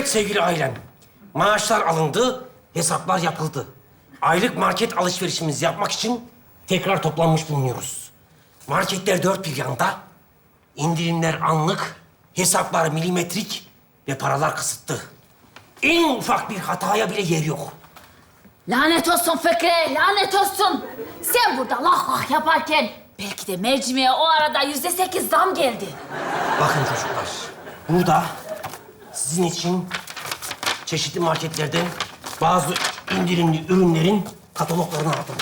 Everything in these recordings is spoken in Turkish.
Evet sevgili ailem. Maaşlar alındı, hesaplar yapıldı. Aylık market alışverişimizi yapmak için tekrar toplanmış bulunuyoruz. Marketler dört bir yanda, indirimler anlık, hesaplar milimetrik ve paralar kısıtlı. En ufak bir hataya bile yer yok. Lanet olsun Fikri, lanet olsun. Sen burada lah lah yaparken belki de mercimeğe o arada yüzde sekiz zam geldi. Bakın çocuklar, burada sizin için çeşitli marketlerden bazı indirimli ürünlerin kataloglarını aldım.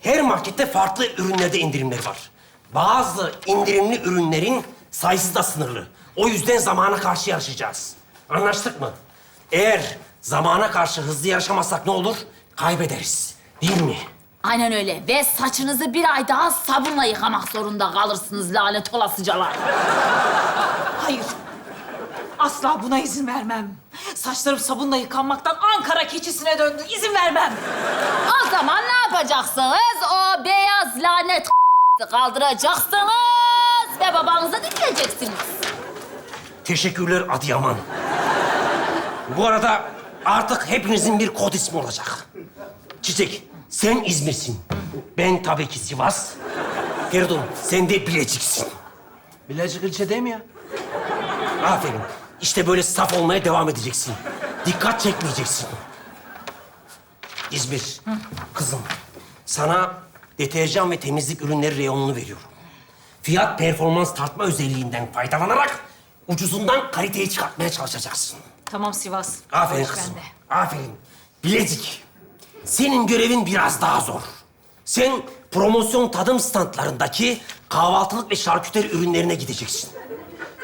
Her markette farklı ürünlerde indirimler var. Bazı indirimli ürünlerin sayısı da sınırlı. O yüzden zamana karşı yarışacağız. Anlaştık mı? Eğer zamana karşı hızlı yarışamazsak ne olur? Kaybederiz. Değil mi? Aynen öyle ve saçınızı bir ay daha sabunla yıkamak zorunda kalırsınız lanet olasıcalar. Asla buna izin vermem. Saçlarım sabunla yıkanmaktan Ankara keçisine döndü. İzin vermem. O zaman ne yapacaksınız? O beyaz lanet kaldıracaksınız ve babanızı dinleyeceksiniz. Teşekkürler Adıyaman. Bu arada artık hepinizin bir kod ismi olacak. Çiçek, sen İzmir'sin. Ben tabii ki Sivas. Feridun, sen de Bilecik'sin. Bilecik ilçe değil mi ya? Aferin. İşte böyle saf olmaya devam edeceksin. Dikkat çekmeyeceksin. İzmir, kızım. Sana deterjan ve temizlik ürünleri reyonunu veriyorum. Fiyat performans tartma özelliğinden faydalanarak ucuzundan kaliteyi çıkartmaya çalışacaksın. Tamam Sivas. Aferin kızım. bende. Aferin. Bilezik. Senin görevin biraz daha zor. Sen promosyon tadım standlarındaki kahvaltılık ve şarküteri ürünlerine gideceksin.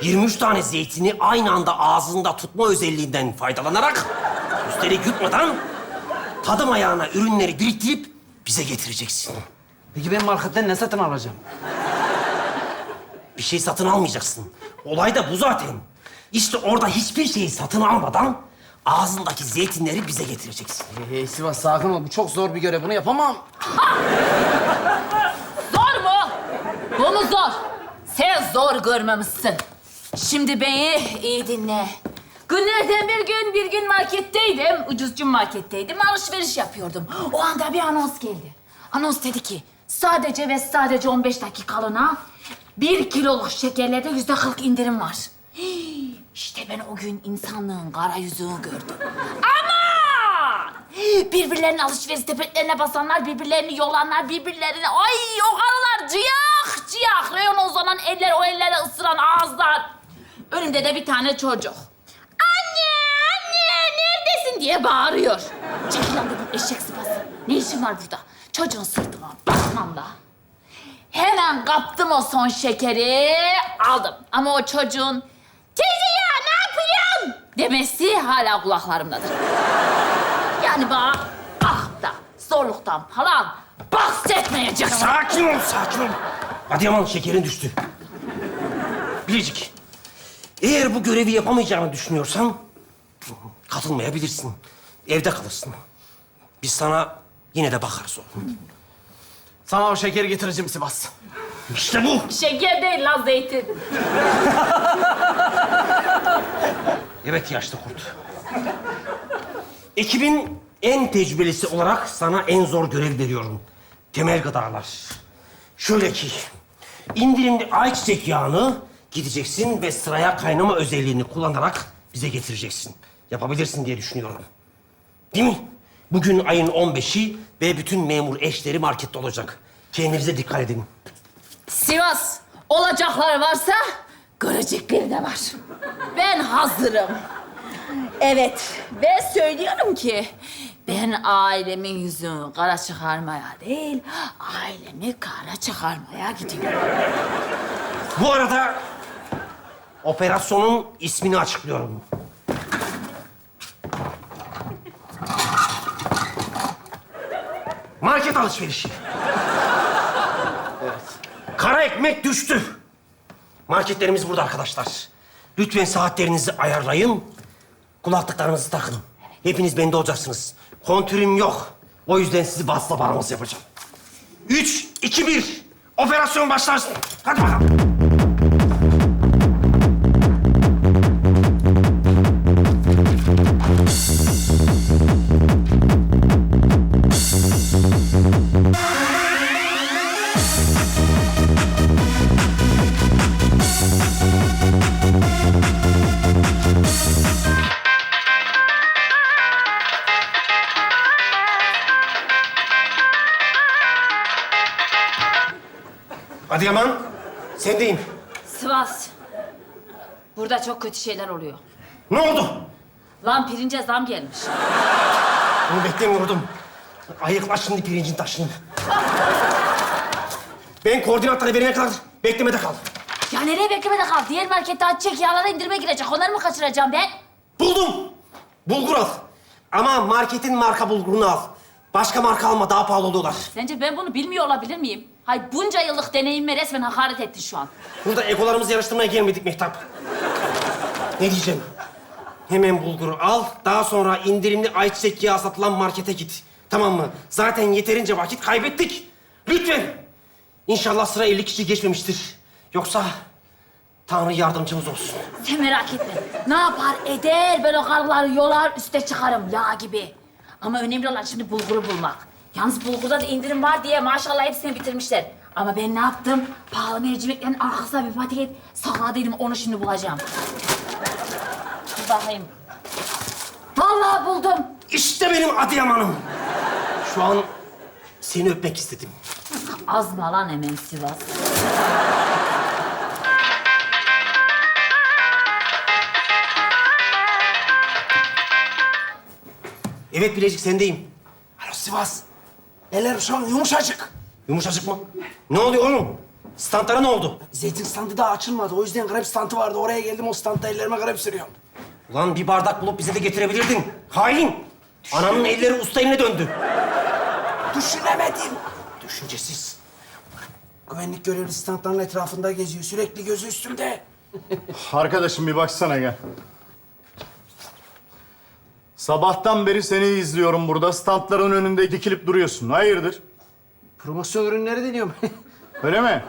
23 tane zeytini aynı anda ağzında tutma özelliğinden faydalanarak, üstelik yutmadan tadım ayağına ürünleri biriktirip bize getireceksin. Peki ben marketten ne satın alacağım? Bir şey satın almayacaksın. Olay da bu zaten. İşte orada hiçbir şeyi satın almadan ağzındaki zeytinleri bize getireceksin. Hey, hey Sivas sakin ol. Bu çok zor bir görev. Bunu yapamam. Zor mu? Bu mu zor? Sen zor görmemişsin. Şimdi beni iyi dinle. Günlerden bir gün bir gün marketteydim. Ucuzcu marketteydim. Alışveriş yapıyordum. O anda bir anons geldi. Anons dedi ki sadece ve sadece 15 dakikalığına bir kiloluk şekerlerde yüzde 40 indirim var. Hii, İşte ben o gün insanlığın kara yüzünü gördüm. Ama birbirlerinin alışveriş sepetlerine basanlar, birbirlerini yolanlar, birbirlerine... Ay o karılar ciyak ciyak. Reyona uzanan eller, o elleri ısıran ağızlar. Önümde de bir tane çocuk. Anne, anne neredesin diye bağırıyor. Çekil lan dedim eşek sıpası. Ne işin var burada? Çocuğun sırtıma basmam da. Hemen kaptım o son şekeri, aldım. Ama o çocuğun teyze ya ne yapıyorsun demesi hala kulaklarımdadır. Yani bana ah da zorluktan falan bahsetmeyeceksin. Sakin ol, sakin ol. Adıyaman şekerin düştü. Bilecik, eğer bu görevi yapamayacağını düşünüyorsan katılmayabilirsin. Evde kalırsın. Biz sana yine de bakarız oğlum. Sana o şekeri getireceğim Sivas. İşte bu. Şeker değil lan zeytin. Evet yaşlı kurt. Ekibin en tecrübelisi olarak sana en zor görev veriyorum. Temel gıdalar. Şöyle ki, indirimli ayçiçek yağını gideceksin ve sıraya kaynama özelliğini kullanarak bize getireceksin. Yapabilirsin diye düşünüyorum. Değil mi? Bugün ayın 15'i ve bütün memur eşleri markette olacak. Kendinize dikkat edin. Sivas olacaklar varsa görecekleri de var. Ben hazırım. Evet ve söylüyorum ki ben ailemin yüzünü kara çıkarmaya değil, ailemi kara çıkarmaya gidiyorum. Bu arada operasyonun ismini açıklıyorum. Market alışverişi. Kara ekmek düştü. Marketlerimiz burada arkadaşlar. Lütfen saatlerinizi ayarlayın. Kulaklıklarınızı takın. Hepiniz bende olacaksınız. Kontürüm yok. O yüzden sizi basla bağlaması yapacağım. Üç, iki, bir. Operasyon başlarsın. Hadi bakalım. Adıyaman, sendeyim. Sivas. Burada çok kötü şeyler oluyor. Ne oldu? Lan pirince zam gelmiş. Bunu beklemiyordum. Ayıkla şimdi pirincin taşını. Ben koordinatları verene kadar beklemede kal. Ya nereye beklemede kal? Diğer markette açacak yağlara indirime girecek. Onları mı kaçıracağım ben? Buldum. Bulgur al. Ama marketin marka bulgurunu al. Başka marka alma, daha pahalı oluyorlar. Sence ben bunu bilmiyor olabilir miyim? Hay bunca yıllık deneyimime resmen hakaret ettin şu an. Burada ekolarımızı yarıştırmaya gelmedik Mehtap. Ne diyeceğim? Hemen bulguru al, daha sonra indirimli ayçiçek yağı satılan markete git. Tamam mı? Zaten yeterince vakit kaybettik. Lütfen. İnşallah sıra 50 kişi geçmemiştir. Yoksa Tanrı yardımcımız olsun. Sen merak etme. Ne yapar eder ben o karıları yolar üste çıkarım yağ gibi. Ama önemli olan şimdi bulguru bulmak. Yalnız bulgurda da indirim var diye maşallah hepsini bitirmişler. Ama ben ne yaptım? Pahalı mercimeklerin arkasına bir paket sakladıydım. Onu şimdi bulacağım. Dur bakayım. Vallahi buldum. İşte benim Adıyaman'ım. Şu an seni öpmek istedim. Azma lan hemen Sivas. Evet Bilecik sendeyim. Alo Sivas. Eller şu an yumuşacık. Yumuşacık mı? Ne oluyor oğlum? Standlara ne oldu? Zeytin standı daha açılmadı. O yüzden grep standı vardı. Oraya geldim o standta ellerime grep sürüyorum. Ulan bir bardak bulup bize de getirebilirdin. Hain! Ananın elleri usta eline döndü. Düşünemedim. Düşüncesiz. Güvenlik görevlisi standların etrafında geziyor. Sürekli gözü üstümde. Arkadaşım bir baksana gel. Sabahtan beri seni izliyorum burada. Standların önünde dikilip duruyorsun. Hayırdır? Promosyon ürünleri deniyorum. Öyle mi?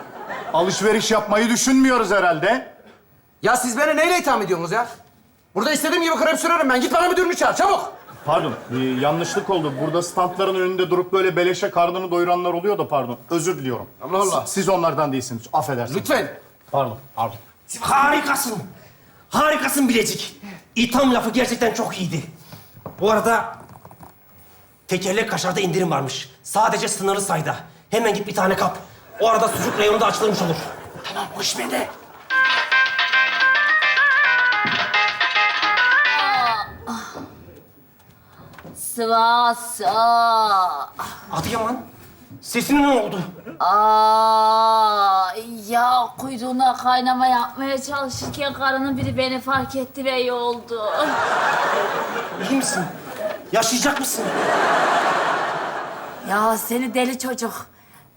Alışveriş yapmayı düşünmüyoruz herhalde. ya siz beni neyle itham ediyorsunuz ya? Burada istediğim gibi krep sürerim ben. Git bana müdürünü çağır çabuk. Pardon, bir yanlışlık oldu. Burada standların önünde durup böyle beleşe karnını doyuranlar oluyor da pardon. Özür diliyorum. Allah Allah. S- Siz onlardan değilsiniz. Affedersiniz. Lütfen. Pardon, pardon. Harikasın. Harikasın Bilecik. İtham lafı gerçekten çok iyiydi. Bu arada tekerlek kaşarda indirim varmış. Sadece sınırlı sayıda. Hemen git bir tane kap. O arada sucuk reyonu da açılmış olur. Tamam bu iş bende. Sivas. Adıyaman, sesine ne oldu? Aa, ya kuyruğuna kaynama yapmaya çalışırken karının biri beni fark etti ve yoldu. İyi misin? Yaşayacak mısın? Ya seni deli çocuk.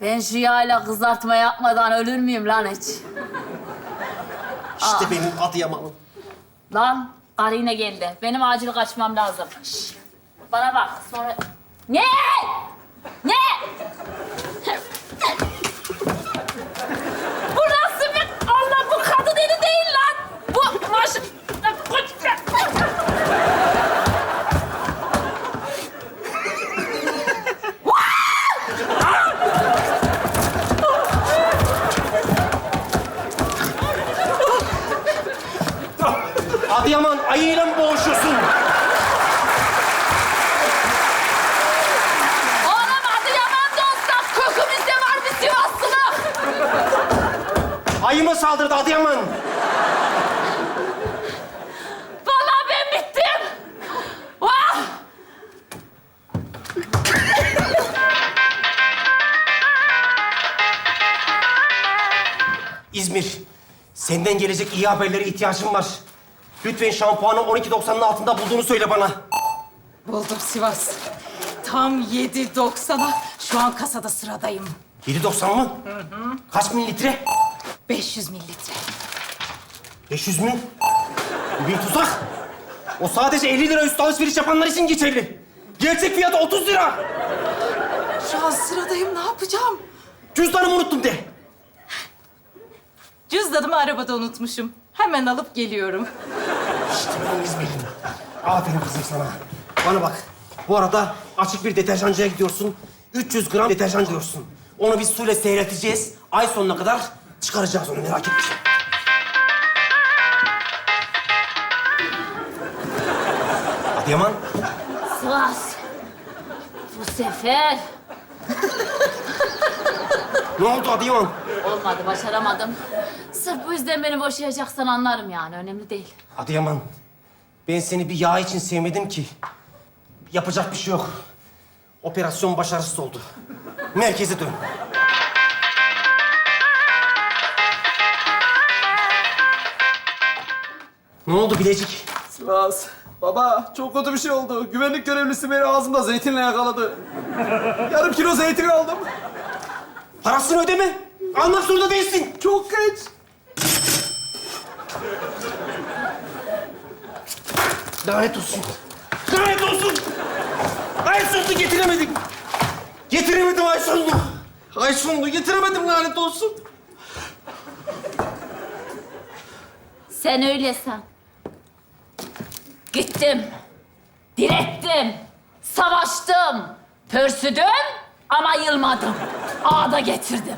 Ben şu yağla kızartma yapmadan ölür müyüm lan hiç? İşte benim Adıyaman'ım. Lan karı yine geldi. Benim acil kaçmam lazım. Şş, Bana bak sonra... Ne? Ne? bu nasıl bir... Allah bu kadın eli değil lan. Bu maş... Adıyaman ayıyla mı boğuşuyorsun? Oğlum adı Yaman da olsa kökümüzde var bir Sivaslı'nın. Ayı mı saldırdı Adıyaman? Vallahi ben bittim. Vah! İzmir, senden gelecek iyi haberlere ihtiyacım var. Lütfen şampuanı 12.90'ın altında bulduğunu söyle bana. Buldum Sivas. Tam 7.90'a şu an kasada sıradayım. 7.90 mı? Kaç mililitre? 500 mililitre. 500 mü? Bu bir tuzak. O sadece 50 lira üstü alışveriş yapanlar için geçerli. Gerçek fiyatı 30 lira. Şu an sıradayım ne yapacağım? Cüzdanımı unuttum de. Cüzdanımı arabada unutmuşum. Hemen alıp geliyorum. İşte benim İzmir'im. Aferin kızım sana. Bana bak. Bu arada açık bir deterjancıya gidiyorsun. 300 gram deterjan diyorsun. Onu biz suyla seyreteceğiz. Ay sonuna kadar çıkaracağız onu merak etme. Adıyaman. Sivas. Bu sefer Ne oldu Adıyaman? Olmadı, başaramadım. Sırf bu yüzden beni boşayacaksan anlarım yani. Önemli değil. Adıyaman, ben seni bir yağ için sevmedim ki. Yapacak bir şey yok. Operasyon başarısız oldu. Merkeze dön. Ne oldu Bilecik? Sivas. Baba çok kötü bir şey oldu. Güvenlik görevlisi beni ağzımda zeytinle yakaladı. Yarım kilo zeytin aldım. Parasını ödeme. Almak zorunda değilsin. Çok geç. Lanet olsun. Lanet olsun. Ay sonunu getiremedim. Getiremedim ay sonunu. Ay sonunu getiremedim lanet olsun. Sen öylesen. Gittim. Direttim. Savaştım. Pörsüdüm ama yılmadım. Ağda getirdim.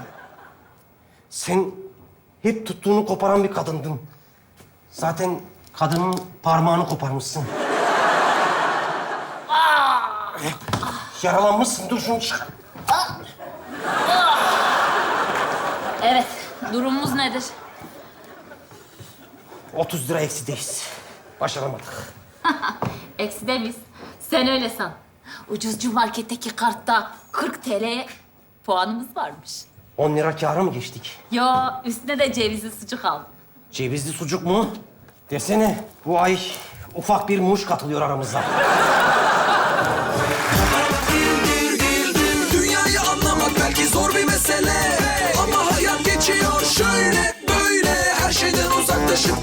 Sen hep tuttuğunu koparan bir kadındın. Zaten kadının parmağını koparmışsın. Yaralanmışsın. Dur şunu çıkar. Evet, durumumuz nedir? 30 lira eksideyiz. Başaramadık. Eksi de biz. Sen öyle san. Ucuzcu marketteki kartta 40 TL puanımız varmış. 10 lira kâra mı geçtik? Yo üstüne de cevizli sucuk aldım. Cevizli sucuk mu? Desene bu ay ufak bir muş katılıyor aramıza. Dünyayı anlamak belki zor bir mesele Ama hayat geçiyor şöyle böyle Her şeyden uzaklaşıp